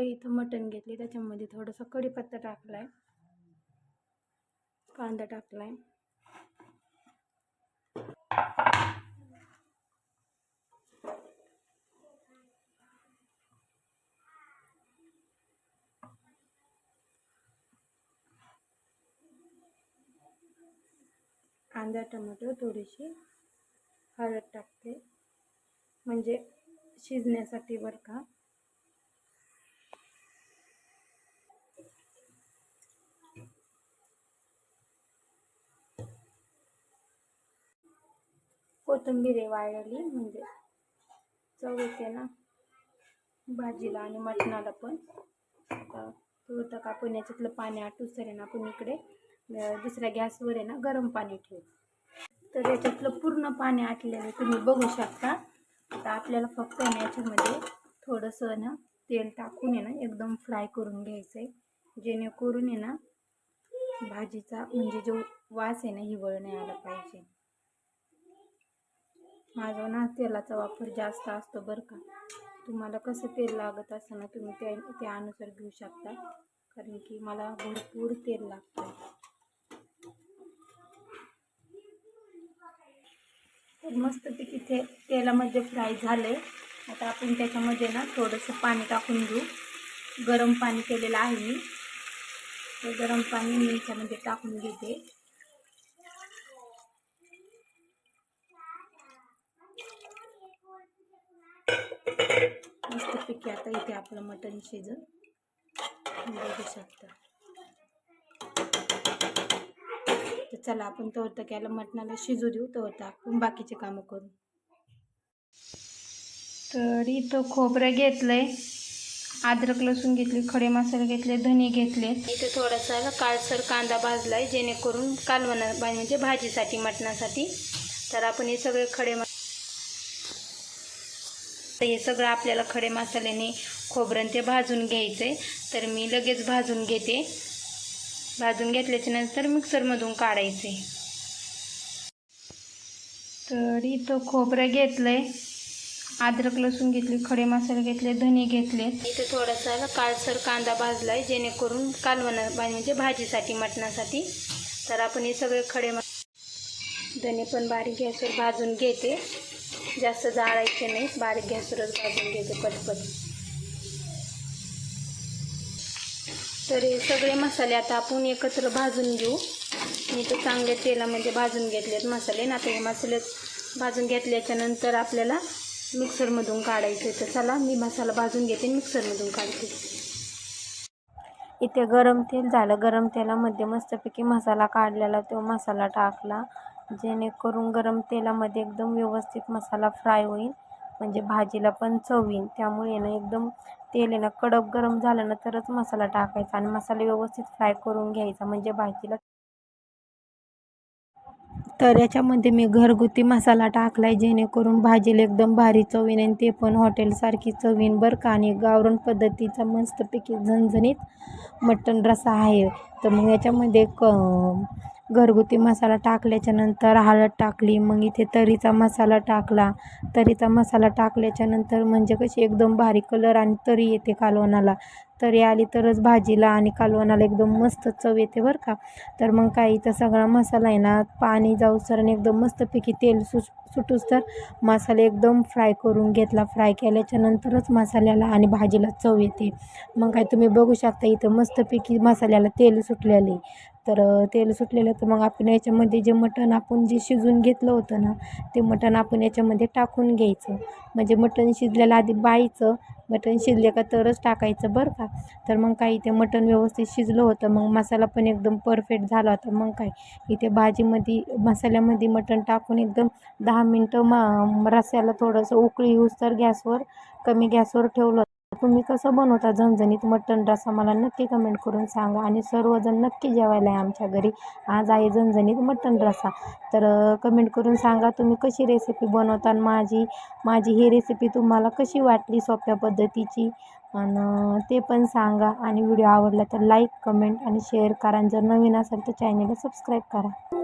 Kilo इथं मटण घेतले त्याच्यामध्ये थोडंसं कढीपत्ता टाकला आहे कांदा टाकला आहे कांदा टमाटो थोडीशी हळद टाकते. म्हणजे शिजण्यासाठी बरं का. कोथिंबीर आहे वाळलेली म्हणजे चव येते ना. भाजीला आणि मटणाला पण. आता का पुण्याच्यातलं याच्यातलं पाणी आटूस आहे ना आपण इकडे. दुसऱ्या गॅसवर आहे ना गरम पाणी ठेवू. तर याच्यातलं पूर्ण पाणी आटलेलं तुम्ही बघू शकता. आता आपल्याला फक्त ना याच्यामध्ये थोडंसं ना तेल टाकून आहे ना एकदम फ्राय करून घ्यायचं आहे जेणेकरून आहे ना भाजीचा म्हणजे जो वास आहे ना हिवळ नाही आला पाहिजे. माझा ना तेलाचा वापर जास्त असतो बरं का. तुम्हाला कसं तेल लागत असं ना तुम्ही त्या त्यानुसार घेऊ शकता. कारण की मला भरपूर तेल लागतं तर मस्तपैकी ते तेलामध्ये फ्राय झाले आता आपण त्याच्यामध्ये ना थोडंसं पाणी टाकून घेऊ. गरम पाणी केलेलं आहे मी. ते गरम पाणी मी याच्यामध्ये टाकून घेते. मस्तपैकी आता इथे आपलं मटण शिजून बघू शकता. तर चला आपण तोडतं त्याला मटणाला शिजू देऊ. तोडतं आपण बाकीचे कामं करू. तर इथं खोबरं घेतलंय. अद्रक लसूण घेतली खडे मसाले घेतले धने घेतले. इथे थोडासा काळसर कांदा भाजलाय जेणेकरून कालवणा म्हणजे भाजीसाठी मटणासाठी. तर आपण हे सगळे खडे मा- तर हे सगळं आपल्याला खडे मसाल्याने खोबरं ते भाजून घ्यायचंय तर मी लगेच भाजून घेते. भाजून घेतल्याच्या नंतर मिक्सरमधून काढायचे. तर इथं खोबरं घेतलंय. अद्रक लसूण घेतली खडे मसाले घेतले धने घेतले. इथे थोडासा काळसर कांदा भाजलाय जेणेकरून कालवणा म्हणजे भाजीसाठी मटणासाठी. तर आपण हे सगळे खडे मसा धने पण बारीक गॅसवर भाजून घेते. जास्त जाळायचे नाही बारीक गॅसवरच भाजून घेते पटपट. तर हे सगळे मसाले आता आपण एकत्र भाजून घेऊ. मी तर चांगले तेलामध्ये भाजून घेतलेत मसाले. ना आता हे मसाले भाजून घेतल्याच्या नंतर आपल्याला मिक्सरमधून काढायचे तर चला मी मसाला भाजून घेते मिक्सरमधून काढते. इथे गरम तेल झालं. गरम तेलामध्ये मस्तपैकी मसाला काढलेला तो मसाला टाकला. जेणेकरून गरम तेलामध्ये एकदम व्यवस्थित मसाला फ्राय होईल. म्हणजे भाजीला पण चव येईल. त्यामुळे ना एकदम तेल आहे ना कडक गरम झालं ना तरच मसाला टाकायचा आणि मसाला व्यवस्थित फ्राय करून घ्यायचा. म्हणजे भाजीला तर याच्यामध्ये मी घरगुती मसाला टाकला आहे जेणेकरून भाजीला एकदम भारी चव येईल आणि ते पण हॉटेलसारखी चव येईल बरं का. आणि गावरण पद्धतीचा मस्तपैकी झणझणीत मटण रस्सा आहे. तर मग याच्यामध्ये क घरगुती मसाला टाकल्याच्यानंतर हळद टाकली मग इथे तरीचा मसाला टाकला. तरीचा मसाला टाकल्याच्यानंतर म्हणजे कशी एकदम भारी कलर आणि तरी येते कालवणाला. तरी आली तरच भाजीला आणि कालवणाला एकदम मस्त चव येते बरं का. तर मग काय इथं सगळा मसाला आहे ना पाणी जाऊसर आणि एकदम मस्तपैकी तेल सुट सुटूस तर मसाले एकदम फ्राय करून घेतला. फ्राय केल्याच्या नंतरच मसाल्याला आणि भाजीला चव येते. मग काय तुम्ही बघू शकता इथं मस्तपैकी मसाल्याला तेल सुटलेले. तर तेल सुटलेलं तर मग आपण याच्यामध्ये जे मटण आपण जे शिजून घेतलं होतं ना ते मटण आपण याच्यामध्ये टाकून घ्यायचं. म्हणजे मटण शिजल्याला आधी बायचं मटण शिजले का तरच टाकायचं बरं का. तर मग काय इथे मटण व्यवस्थित शिजलं होतं. मग मसाला पण एकदम परफेक्ट झाला होता. मग काय इथे भाजीमध्ये मसाल्यामध्ये मटण टाकून एकदम दहा मिनटं मा रस्स्याला थोडंसं उकळी येऊस तर गॅसवर कमी गॅसवर ठेवलं तुम्ही कसं बनवता झणझणीत मटण रसा मला नक्की कमेंट करून सांगा आणि सर्वजण नक्की जेवायला आहे आमच्या घरी. आज आहे झणझणीत मटण रसा तर कमेंट करून सांगा तुम्ही कशी रेसिपी बनवता आणि माझी माझी ही रेसिपी तुम्हाला कशी वाटली सोप्या पद्धतीची? आणि ते पण सांगा. आणि व्हिडिओ आवडला तर लाईक कमेंट आणि शेअर करा. आणि जर नवीन असेल तर चॅनलला सबस्क्राईब करा.